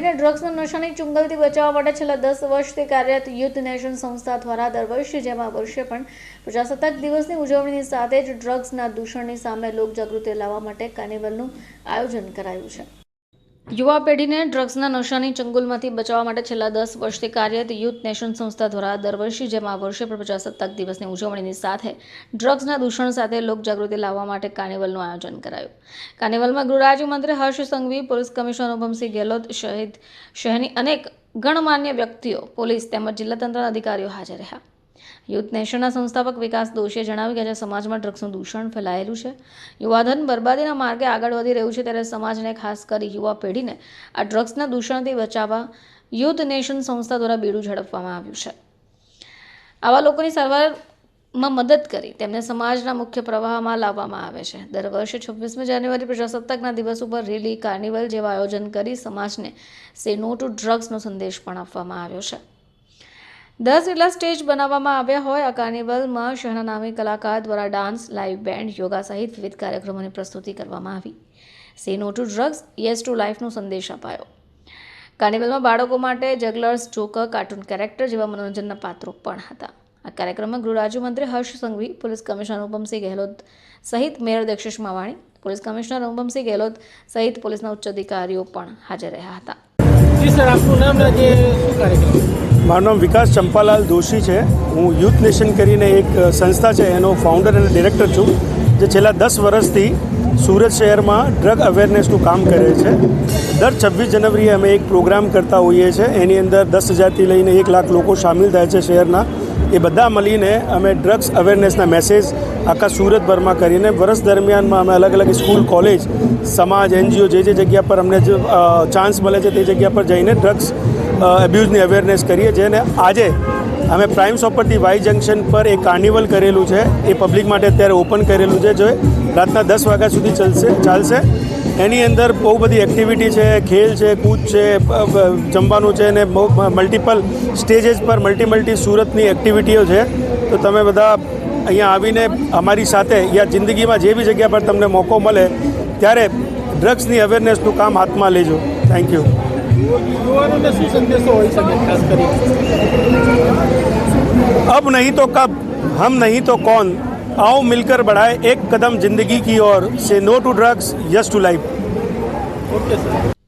અને ડ્રગ્સના નશાની ચુંગલથી બચાવવા માટે છેલ્લા દસ વર્ષથી કાર્યરત યુથ નેશન સંસ્થા દ્વારા દર વર્ષે જેમ આ વર્ષે પણ પ્રજાસત્તાક દિવસની ઉજવણીની સાથે જ ડ્રગ્સના દૂષણની સામે લોકજાગૃતિ લાવવા માટે કાર્નિવલનું આયોજન કરાયું છે. યુવા પેઢીને ડ્રગ્સના નશાની ચંગુલમાંથી બચાવવા માટે છેલ્લા દસ વર્ષથી કાર્યરત યુથ નેશન સંસ્થા દ્વારા દર વર્ષે જેમ આ વર્ષે પણ પ્રજાસત્તાક દિવસની ઉજવણીની સાથે ડ્રગ્સના દૂષણ સાથે લોકજાગૃતિ લાવવા માટે કાર્નિવલનું આયોજન કરાયું. કાર્નિવલમાં ગૃહરાજ્યમંત્રી હર્ષ સંઘવી, પોલીસ કમિશનર અનુપમસિંહ ગેહલોત સહિત શહેરની અનેક ગણમાન્ય વ્યક્તિઓ, પોલીસ તેમજ જિલ્લા તંત્રના અધિકારીઓ હાજર રહ્યા. યુથ નેશનના સંસ્થાપક વિકાસ દોશીએ જણાવ્યું કે આજે સમાજમાં ડ્રગ્સનું દૂષણ ફેલાયેલું છે. યુવાધન બરબાદીના માર્ગે આગળ વધી રહ્યું છે ત્યારે સમાજને ખાસ કરી યુવા પેઢીને આ ડ્રગ્સના દૂષણથી બચાવવા યુથ નેશન સંસ્થા દ્વારા બીડું ઝડપવામાં આવ્યું છે. આવા લોકોની સારવારમાં મદદ કરી તેમને સમાજના મુખ્ય પ્રવાહમાં લાવવામાં આવે છે. દર વર્ષે છવ્વીસમી જાન્યુઆરી પ્રજાસત્તાકના દિવસ ઉપર રેલી, કાર્નિવલ જેવા આયોજન કરી સમાજને સે નો ટુ ડ્રગ્સનો સંદેશ પણ આપવામાં આવ્યો છે. દસ જેટલા સ્ટેજ બનાવવામાં આવ્યા હોય આ કાર્નિવલમાં શહેરના નામી કલાકાર દ્વારા ડાન્સ લાઇવ બેન્ડ, યોગા સહિત વિવિધ કાર્યક્રમોની પ્રસ્તુતિ કરવામાં આવી. Say no to drugs yes to લાઈફનો સંદેશ અપાયો. કાર્નિવલમાં બાળકો માટે જગલર્સ જોકર કાર્ટૂન કેરેક્ટર જેવા મનોરંજનના પાત્રો પણ હતા. આ કાર્યક્રમમાં ગૃહ રાજ્યમંત્રી હર્ષ સંઘવી, પોલીસ કમિશનર અનુપમસિંહ ગેહલોત સહિત mayor Dakshesh Mavani, police commissioner Anupamsinh Gehlot સહિત પોલીસના ઉચ્ચ અધિકારીઓ પણ હાજર રહ્યા હતા. જી સર, આપનું નામ ને શું કાર્યક્રમ? મારું નામ વિકાસ ચંપાલાલ દોશી છે. હું યુથ નેશન કરીને એક સંસ્થા છે, એનો ફાઉન્ડર અને ડિરેક્ટર છું, જે છેલ્લા દસ વર્ષથી સુરત શહેરમાં ડ્રગ અવેરનેસનું કામ કરે છે. દર છવ્વીસ જનવરીએ અમે એક પ્રોગ્રામ કરતા હોઈએ છીએ એની અંદર દસ હજારથી લઈને એક લાખ લોકો સામેલ થાય છે શહેરના. એ બધા મળીને અમે ડ્રગ્સ અવેરનેસના મેસેજ આખા સુરતભરમાં કરીને વર્ષ દરમિયાનમાં અમે અલગ અલગ સ્કૂલ કોલેજ સમાજ એનજીઓ જે જે જગ્યા પર અમને ચાન્સ મળે છે તે જગ્યા પર જઈને ડ્રગ્સ એબ્યુઝની અવેરનેસ કરીએ. અને આજે અમે પ્રાઇમ સોપરથી વાઈ જંકશન પર એક કાર્નિવલ કરેલું છે. એ પબ્લિક માટે અત્યારે ઓપન કરેલું છે. જે રાતના દસ વાગ્યા સુધી ચાલશે ચાલશે. એની અંદર બહુ બધી એક્ટિવિટી છે ખેલ છે કૂદ છે જમવાનું છે અને બહુ મલ્ટિપલ સ્ટેજીસ પર મલ્ટી મલ્ટી સુરતની એક્ટિવિટીઓ છે. તો તમે બધા અહીંયા આવીને અમારી સાથે યા જિંદગીમાં જે બી જગ્યા પર તમને મોકો મળે ત્યારે ડ્રગ્સની અવેરનેસનું કામ હાથમાં લેજો. થેન્ક યુ અબ નહીં તો કબ હમ નહીં તો કોણ? आओ मिलकर बढ़ाए एक कदम जिंदगी की ओर से no to drugs yes to life okay sir